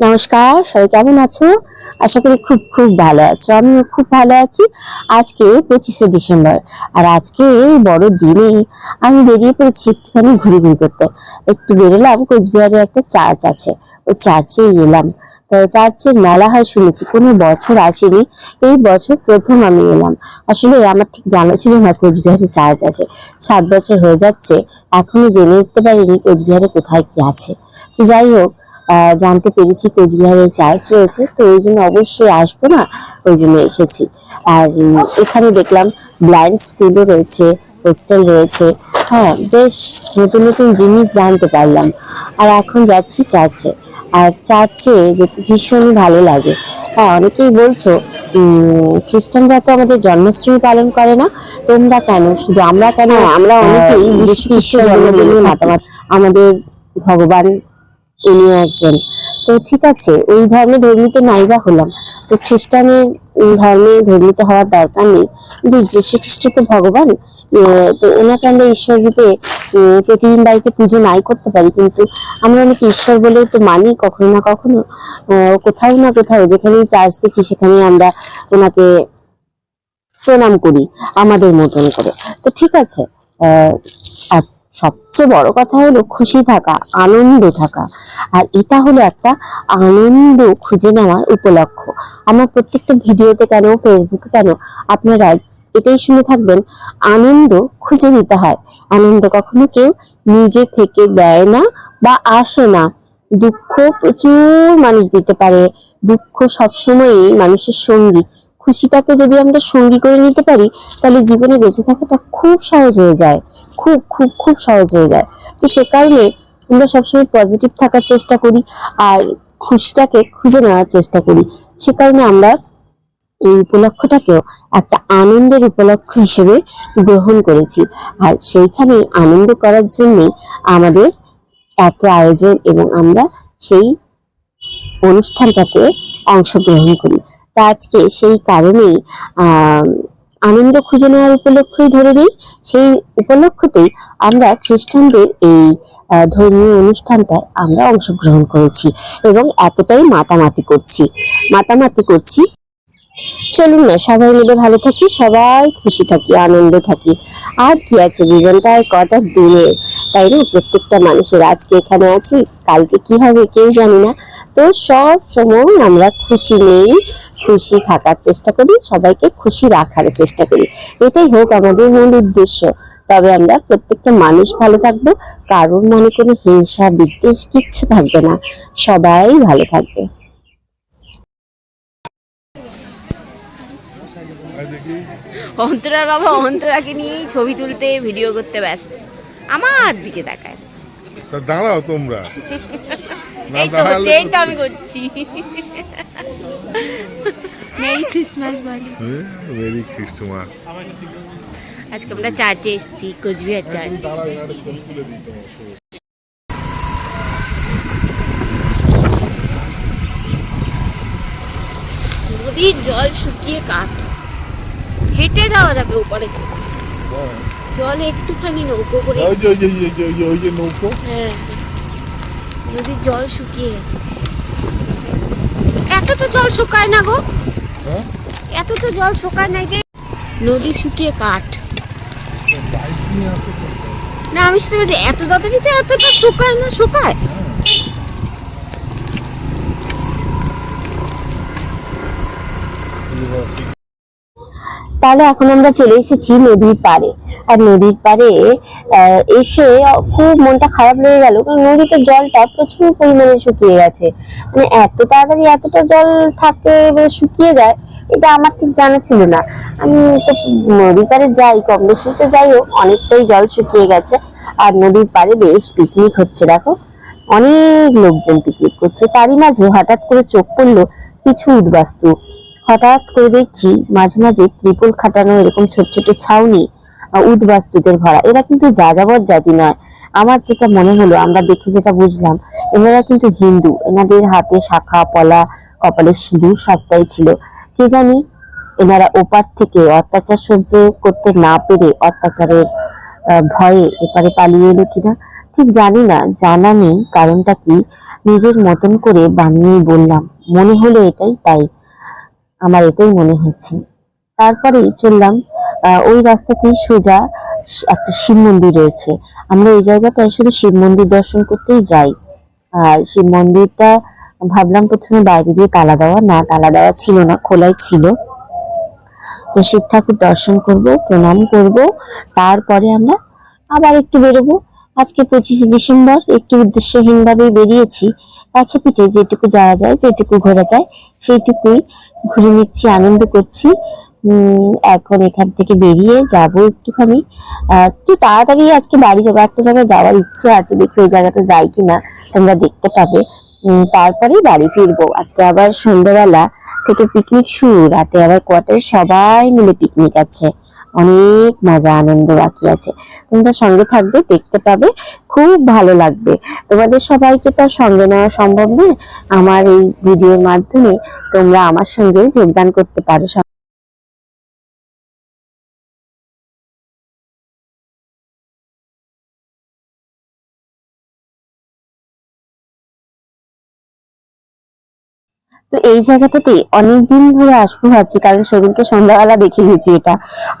নমস্কার, সবাই কেমন আছো? আশা করি খুব খুব ভালো আছো, আমিও খুব ভালো আছি। আজকে পঁচিশে ডিসেম্বর, আর আজকে বড় দিনে আমি বেরিয়ে পড়েছি একটুখানি ঘুরে ঘুরে করতে। একটু বেরোলাম, কোচবিহারে একটা চার্চ আছে, ওই চার্চে এলাম তো চার্চের মেলা হয় শুনেছি, কোনো বছর আসেনি, এই বছর প্রথম আমি এলাম। আসলে আমার ঠিক জানা ছিল না কোচবিহারে চার্চ আছে, সাত বছর হয়ে যাচ্ছে, এখনও জেনে উঠতে পারিনি কোচবিহারে কোথায় কি আছে। যাই হোক জানতে পেরেছি কোচবিহারে চার্চ রয়েছে তো ওই জন্য অবশ্যই আসব না ওই জন্য এসেছি। আর এখানে দেখলাম ব্লাইন্ড স্কুলও রয়েছে হোস্টেল রয়েছে হ্যাঁ বেশ নতুন নতুন জিনিস জানতে পারলাম। আর এখন যাচ্ছি চার্চে আর চার্চে যেতে ভীষণই ভালো লাগে। হ্যাঁ অনেকেই বলছো উম, খ্রিস্টানরা তো আমাদের জন্মাষ্টমী পালন করে না তোমরা কেন? শুধু আমরা কেন? আমরা অনেকেই যিশু খ্রিস্টের জন্মদিনে মাতামাত আমাদের ভগবান উনিও একজন। তো ঠিক আছে ওই ধর্মে ধর্মিত নাই বা হলাম। তো খ্রিস্টানের ধর্মে ধর্মিত হওয়ার দরকার নেই। কিন্তু যীশু খ্রিস্ট তো ভগবান। তো ওনাকে আমরা ঈশ্বর রূপে প্রতিদিন বাড়িতে পুজো নাই করতে পারি। কিন্তু আমরা অনেকে ঈশ্বর বলেই তো মানি কখনো না কখনো। কোথাও না কোথাও যেখানে চার্চ দেখি সেখানে আমরা ওনাকে প্রণাম করি আমাদের মতন করে। তো ঠিক আছে আহ, সবচেয়ে বড় কথা হলো খুশি থাকা, আনন্দ থাকা। আর এটা হলো একটা আনন্দ খুঁজে নেওয়ার উপলক্ষ। আমার প্রত্যেকটা ভিডিওতে কেন ফেসবুকে কেন আপনারা এটাই শুনে থাকবেন, আনন্দ খুঁজে নিতে হয়। আনন্দ কখনো কেউ নিজে থেকে দেয় না বা আসে না। দুঃখ প্রচুর মানুষ দিতে পারে। দুঃখ সবসময়ই মানুষের সঙ্গী। খুশিটাকে যদি আমরা সঙ্গী করে নিতে পারি, তাহলে জীবনে বেঁচে থাকাটা খুব সহজ হয়ে যায়। খুব খুব খুব সহজ হয়ে যায়। তো সে কারণে আমরা সবসময় পজিটিভ থাকার চেষ্টা করি আর খুশিটাকে খুঁজে নেওয়ার চেষ্টা করি। সে কারণে আমরা এই উপলক্ষটাকেও একটা আনন্দের উপলক্ষ হিসেবে গ্রহণ করেছি। আর সেইখানে আনন্দ করার জন্যে আমাদের এত আয়োজন এবং আমরা সেই অনুষ্ঠানটাতে অংশগ্রহণ করি। আজকে সেই কারণেই আনন্দ খুঁজে নেওয়ার উপলক্ষই ধরে নিই, সেই উপলক্ষতেই আমরা খ্রিস্টানদের এই ধর্মীয় অনুষ্ঠানটায় আমরা অংশগ্রহণ করেছি এবং এতটাই মাতামাতি করছি মাতামাতি করছি। চলুন না, সবাই মিলে ভালো থাকি, সবাই খুশি থাকি, আনন্দে থাকি। আর কি আছে জীবনটা কটা দিনে তাই না প্রত্যেকটা মানুষের আজকে এখানে আছি, কালকে কি হবে কেউ জানি না। তো সব সময় আমরা খুশি নেই, খুশি থাকার চেষ্টা করি, সবাইকে খুশি রাখার চেষ্টা করি। এটাই হোক আমাদের মূল উদ্দেশ্য। তবে আমরা প্রত্যেকটা মানুষ ভালো থাকব, কারোর মনে কোনো হিংসা, বিদ্বেষ কিচ্ছু থাকবে না। সবাই ভালো থাকবে। অন্তরার বাবা অন্তরাকে নিয়েই ছবি তুলতে ভিডিও করতে ব্যস্ত। আমার দিকে তাকায়। তা দাঁড়াও তোমরা। এই তো হচ্ছে এই তো আমি করছি। মেরি ক্রিসমাস বলে মেরি খ্রিস্টমাস আজকে আমরা চার্চে এসেছি কোচবিহার চার্চ। নদীর জল শুকিয়ে কাঠ। হেঁটে যাওয়া যাবে উপরে জল একটুখানি নৌকো করে ওই যে ওই যে ওই যে ওই যে ওই যে নৌকো। হ্যাঁ নদীর জল শুকিয়ে গেছে। এত তো জল শুকায় না গো। হ্যাঁ? এত তো জল শুকায় নাই যে। নদী শুকিয়ে কাঠ। না আমি সেটা বলছি এত তাড়াতাড়িতে এতটা শুকায় না শুকায়? তাহলে এখন আমরা চলে এসেছি নদীর পাড়ে। আর নদীর পাড়ে এসে খুব মনটা খারাপ লেগে গেল, কারণ নদীতে জলটা প্রচুর পরিমাণে শুকিয়ে গেছে। মানে এত তাড়াতাড়ি এতটা জল থাকে মানে শুকিয়ে যায়, এটা আমার ঠিক জানা ছিল না। আমি তো নদীর পাড়ে যাই, কম বেশি তো যাই হোক, অনেকটাই জল শুকিয়ে গেছে। আর নদীর পাড়ে বেশ পিকনিক হচ্ছে, দেখো। অনেক লোকজন পিকনিক করছে। তারই মাঝে হঠাৎ করে চোখ পড়ল কিছু উদ্বাস্তু। হঠাৎ করে দেখছি মাঝে মাঝে ত্রিপল খাটানো এরকম ছোট ছোট ছাউনি উদ্বাস্তুদের ভরা। এরা কিন্তু যাযাবর জাতি নয়। আমার যেটা মনে হলো, আমরা দেখে যেটা বুঝলাম, এনারা কিন্তু হিন্দু। এনাদের হাতে শাখা, পলা, কপালে সিঁদুর সবটাই ছিল। কে জানি এনারা ওপার থেকে অত্যাচার সহ্য করতে না পেরে অত্যাচারের ভয়ে এপারে পালিয়ে এলো কিনা? ঠিক জানি না। জানা নেই কারণটা কি? নিজের মতন করে বানিয়েই বললাম। মনে হলো এটাই, তাই। আমার এটাই মনে হয়েছে। তারপরে চললাম ওই রাস্তাতেই সোজা একটা শিব মন্দির রয়েছে। আমরা এই জায়গাটায় শুধু শিব মন্দির দর্শন করতেই যাই। আর শিব মন্দিরটা ভাবলাম প্রথমে বাইরে দিয়ে তালা দেওয়া। না, তালা দেওয়া ছিল না, খোলাই ছিল। তো শিব ঠাকুর দর্শন করব, প্রণাম করব। তারপরে আমরা আবার একটু বেরোবো। আজকে পঁচিশে ডিসেম্বর, একটু উদ্দেশ্যহীন ভাবে বেরিয়েছি। কাছে পিঠে যেটুকু যাওয়া যায়, যেটুকু ঘোরা যায়, সেইটুকুই ঘুরে নিচ্ছি, আনন্দ করছি। এখন এখান থেকে বেরিয়ে যাব একটুখানি। একটু তাড়াতাড়ি আজকে বাড়ি যাব, একটা জায়গায় যাওয়ার ইচ্ছে আছে, দেখি ওই জায়গাটা যাই কিনা, তোমরা দেখতে পাবে। তারপরেই বাড়ি ফিরবো। আজকে আবার সন্ধ্যাবেলা থেকে পিকনিক শুরু, রাতে আবার কোয়ার্টারে সবাই মিলে পিকনিক আছে। অনেক মজা, আনন্দ বাকি আছে। তোমরা সঙ্গে থাকবে, দেখতে পাবে, খুব ভালো লাগবে। তোমাদের সবাইকে তো সঙ্গে নেওয়া সম্ভব নয়। আমার এই ভিডিওর মাধ্যমে তোমরা আমার সঙ্গে যোগদান করতে পারো তো এই জায়গাটাতে অনেকদিন ধরে আসব ভাবছি, কারণ সেদিনকে সন্ধ্যাবেলা দেখে নিয়েছি এটা।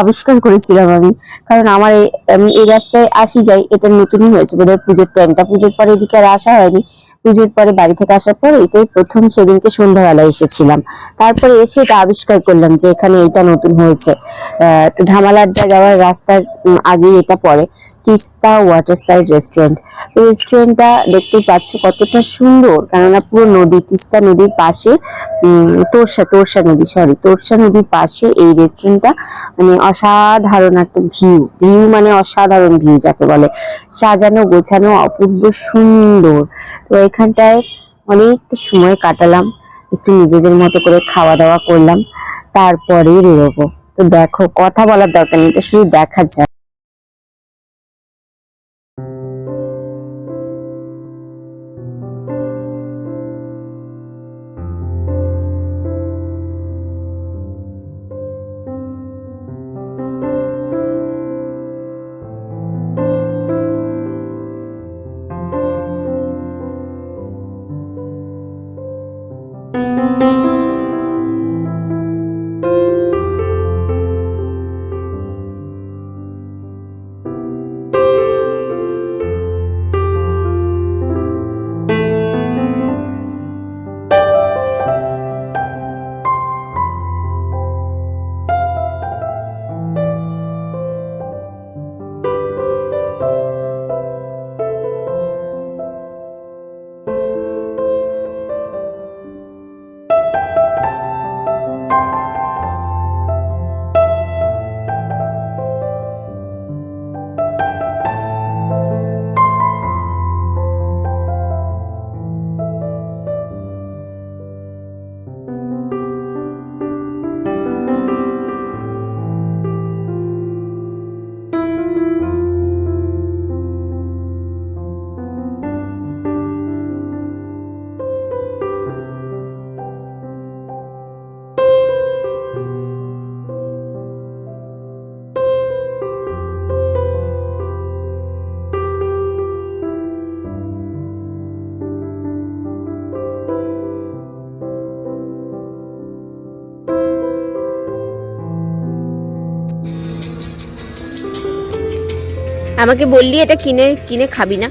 আবিষ্কার করেছিলাম আমি। কারণ আমার আমি এই রাস্তায় আসি যাই, এটা নতুনই হয়েছে। বোধহয় পুজোর টাইমটা পুজোর পরে এদিকে আর আসা হয়নি। পুজোর পরে বাড়ি থেকে আসার পর এটাই প্রথম সেদিনকে সন্ধ্যাবেলা এসেছিলাম। তারপরে এসে এটা আবিষ্কার করলাম যে এখানে এটা নতুন হয়েছে। আহ, তো ধামাল যাওয়ার রাস্তার আগে এটা পড়ে। Teesta water side restaurant. রেস্টুরেন্টটা দেখতেই পাচ্ছ কতটা সুন্দর। কেননা পুরো নদী তিস্তা নদীর পাশে তোরসা তোরসা নদী সরি তোরসা নদীর পাশে এই রেস্টুরেন্টটা মানে অসাধারণ একটা ভিউ। ভিউ মানে অসাধারণ ভিউ যাকে বলে। সাজানো গোছানো অপূর্ব সুন্দর। তো এখানটায় অনেকটা সময় কাটালাম। একটু নিজেদের মতো করে খাওয়া দাওয়া করলাম। তারপরে বেরোবো। তো দেখো, কথা বলার দরকার নেই, এটা শুধু দেখা যায় আমাকে বললি এটা কিনে কিনে খাবি না?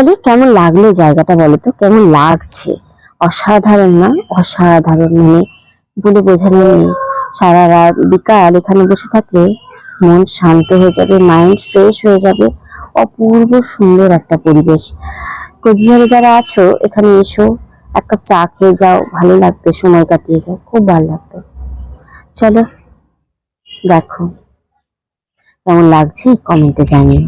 তাহলে কেমন লাগল জায়গাটা বলো তো? কেমন লাগছে? অসাধারণ না? অসাধারণ মানে বলে বোঝানোর নেই। সারা রাত বিকাল এখানে বসে থাকলে মন শান্ত হয়ে যাবে মাইন্ড ফ্রেশ হয়ে যাবে। অপূর্ব সুন্দর একটা পরিবেশ। কোচবিহারে যারা আছো, এখানে এসো, এক কাপ চা খেয়ে যাও, ভালো লাগবে, সময় কাটিয়ে যাও, খুব ভালো লাগবে। চলো, দেখো। কেমন লাগছে? কমেন্টে জানিও।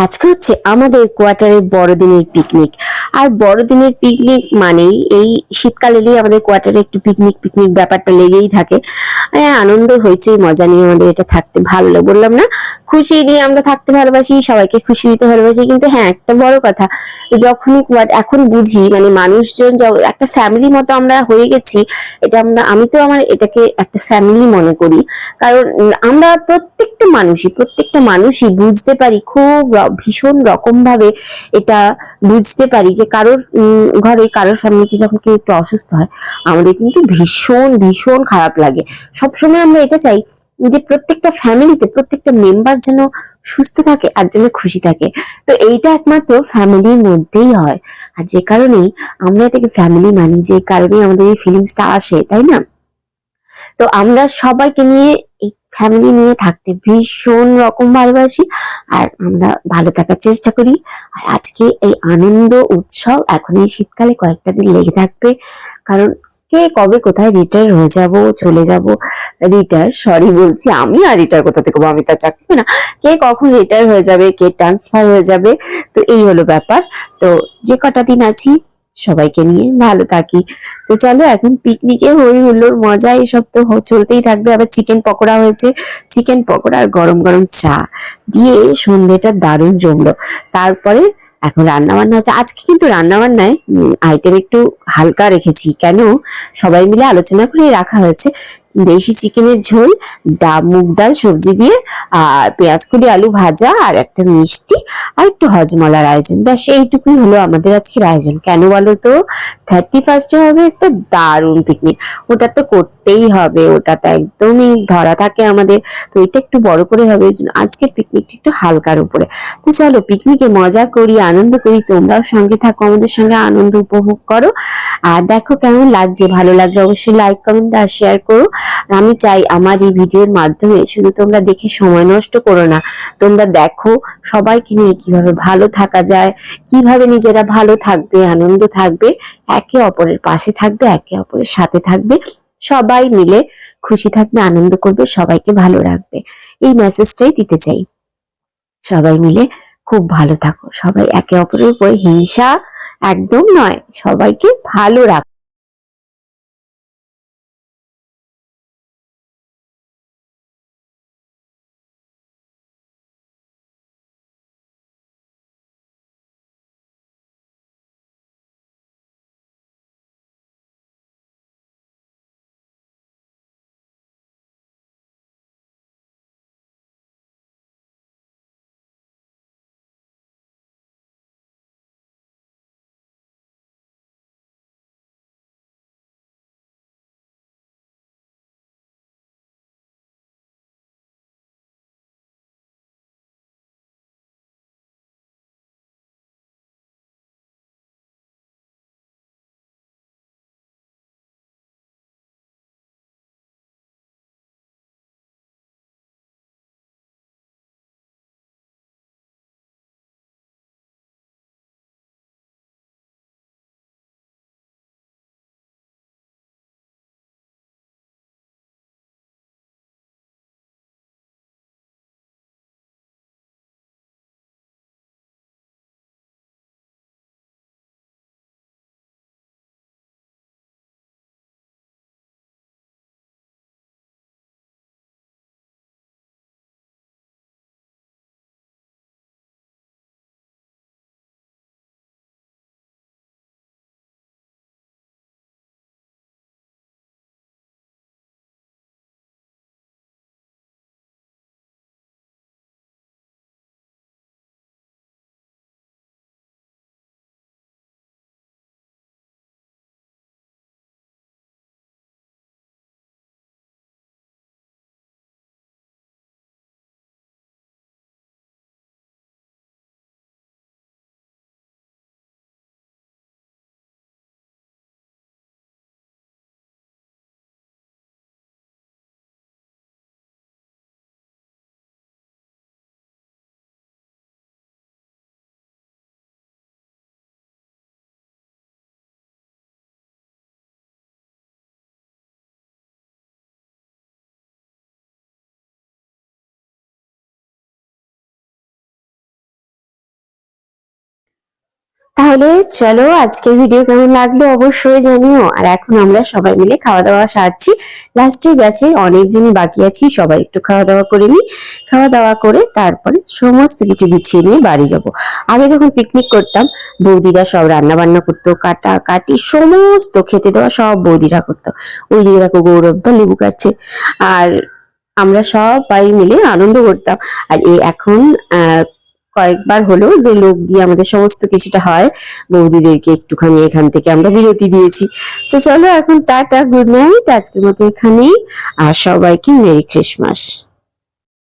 আজকে হচ্ছে আমাদের কোয়ার্টারের বড়দিনের পিকনিক আর বড়দিনের পিকনিক মানেই এই শীতকালেরই আমাদের কোয়ার্টারে একটু পিকনিক পিকনিক ব্যাপারটা লেগেই থাকে। আনন্দ হয়েছে মজা নিয়ে আমাদের এটা থাকতে ভালো। লাগে বললাম না, খুশি নিয়ে আমরা থাকতে ভালোবাসি, সবাইকে খুশি দিতে ভালোবাসি, কিন্তু হ্যাঁ একটা বড় কথা, যখনই এখন বুঝি মানে মানুষজন একটা ফ্যামিলি মতো আমরা হয়ে গেছি, এটা আমরা, আমি তো আমার এটাকে একটা ফ্যামিলি মনে করি। কারণ আমরা প্রত্যেকটা মানুষই প্রত্যেকটা মানুষই বুঝতে পারি, খুব ভীষণ রকম ভাবে এটা বুঝতে পারি যে কারোর ঘরে, কারোর ফ্যামিলিতে যখন কেউ একটু অসুস্থ হয়, আমাদের কিন্তু ভীষণ ভীষণ খারাপ লাগে। সবসময় আমরা এটা চাই যে প্রত্যেকটা ফ্যামিলিতে প্রত্যেকটা মেম্বার যেন সুস্থ থাকে আর যেন খুশি থাকে। তো এইটা একমাত্র ফ্যামিলির মধ্যেই হয়। আর যে কারণেই আমরা এটাকে ফ্যামিলি মানি, যে কারণেই আমাদের এই ফিলিংসটা আসে, তাই না? তো আমরা সবাইকে নিয়ে এই ফ্যামিলি নিয়ে থাকতে ভীষণ রকম ভালোবাসি আর আমরা ভালো থাকার চেষ্টা করি। আর আজকে এই আনন্দ, উৎসব এখন এই শীতকালে কয়েকটা দিন লেগে থাকবে। কারণ কে কবে কোথায় রিটায়ার হয়ে যাব, চলে যাব? রিটায়ার সরি বলছি, আমি আর রিটায়ার কোথা থেকে আমি তার চাকরি না। কে কখন রিটায়ার হয়ে যাবে? কে ট্রান্সফার হয়ে যাবে? তো এই হলো ব্যাপার। তো যে কটা দিন আছি, সবাইকে নিয়ে ভালো থাকি। তো চলো, এখন পিকনিকে হই হুল্লোর মজা, এসব তো চলতেই থাকবে। আবার চিকেন পকোড়া হয়েছে। চিকেন পকোড়া আর গরম গরম চা। দিয়ে সন্ধ্যেটা দারুণ জমলো। তারপরে এখন রান্না বান্না হচ্ছে, আজকে কিন্তু রান্না বান্নায় আইটেম একটু হালকা রেখেছি। কেন? সবাই মিলে আলোচনা করে রাখা হয়েছে। দেশি চিকেনের ঝোল ডা মুগ ডাল, সবজি দিয়ে, আর পেঁয়াজ কুড়ি আলু ভাজা, আর একটা মিষ্টি, আর একটু হজমলার আয়োজন। ব্যাস, এইটুকুই হলো আমাদের আজকের আয়োজন। কেন বলো তো? থার্টি ফার্স্টে হবে, একটা দারুণ পিকনিক ওটা তো করতেই হবে, ওটা তো একদমই ধরা থাকে আমাদের। তো এটা একটু বড় করে হবে, এই জন্য আজকের পিকনিকটা একটু হালকার উপরে। তো চলো পিকনিকে মজা করি, আনন্দ করি, তোমরাও সঙ্গে থাকো, আমাদের সঙ্গে আনন্দ উপভোগ করো। আর দেখো কেমন লাগছে, ভালো লাগলে অবশ্যই লাইক কমেন্ট আর শেয়ার করো। আমি চাই আমার এই ভিডিওর মাধ্যমে শুধু তোমরা দেখে সময় নষ্ট করো না, তোমরা দেখো সবাইকে নিয়ে কীভাবে ভালো থাকা যায়, কীভাবে নিজেরা ভালো থাকবে, আনন্দ থাকবে একে অপরের পাশে থাকবে, একে অপরের সাথে থাকবে। সবাই মিলে খুশি থাকবে, আনন্দ করবে, সবাইকে ভালো রাখবে। এই মেসেজটাই দিতে চাই। সবাই মিলে খুব ভালো থাকো। সবাই একে অপরের উপর হিংসা একদম নয়, সবাইকে ভালো রাখো। তাহলে চলো আজকের ভিডিও কেমন লাগল অবশ্যই জানিও। আর এখন আমরা সবাই মিলে খাওয়া দাওয়া সারছি লাস্টে গেছে, অনেকজনই বাকি আছি, সবাই একটু খাওয়া দাওয়া করে নিই খাওয়া দাওয়া করে তারপরে সমস্ত কিছু গুছিয়ে নিয়ে বাড়ি যাব। আগে যখন পিকনিক করতাম, বৌদিরা সব রান্না বান্না করতো, কাটা কাটি সমস্ত খেতে দেওয়া সব বৌদিরা করতো। ওই দিকে দেখো গৌরবদা লেবু কাটছে। আর আমরা সবাই মিলে আনন্দ করতাম। আর এই এখন কয়েকবার হলো যে লোক দিয়ে আমাদের সমস্ত কিছুটা হয়, বৌদিদেরকে একটুখানি এখান থেকে আমরা বিরতি দিয়েছি। তো চলো এখন টাটা, গুড নাইট, আজকের মতো এখানেই, আর সবাইকে মেরি ক্রিসমাস।